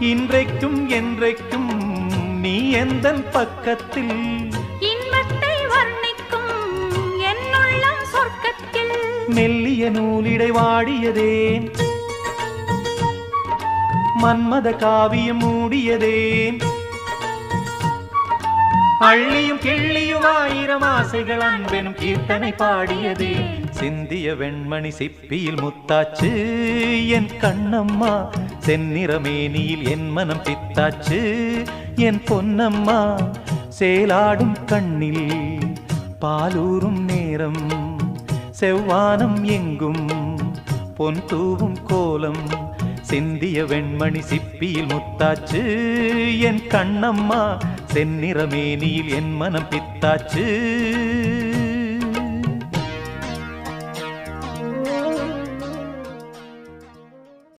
இன்றைக்கும் என்றைக்கும் நீ எந்தன் பக்கத்தில்? இன்பத்தை வர்ணிக்கும் என்னுள்ளம் சொர்க்கத்தில். மெல்லிய நூலிடை வாடியதேன் மன்மத காவியம் மூடியதேன் அள்ளியும் கிள்ளியும் ஆயிரம் ஆசைகள் அன்பெனும் கீர்த்தனை பாடியதே. சிந்திய வெண்மணி சிப்பியில் முத்தாச்சு என் கண்ணம்மா தென்னிறமேனியில் என் மனம் பித்தாச்சு. என் பொன்னம்மா சேலாடும் கண்ணில் பாலூரும் நேரம். செவ்வானம் எங்கும் பொன் தூவும் கோலம். சிந்திய வெண்மணி சிப்பியில் முத்தாச்சு. என் கண்ணம்மா செந்நிறமேனியில் என் மனம் பித்தாச்சு.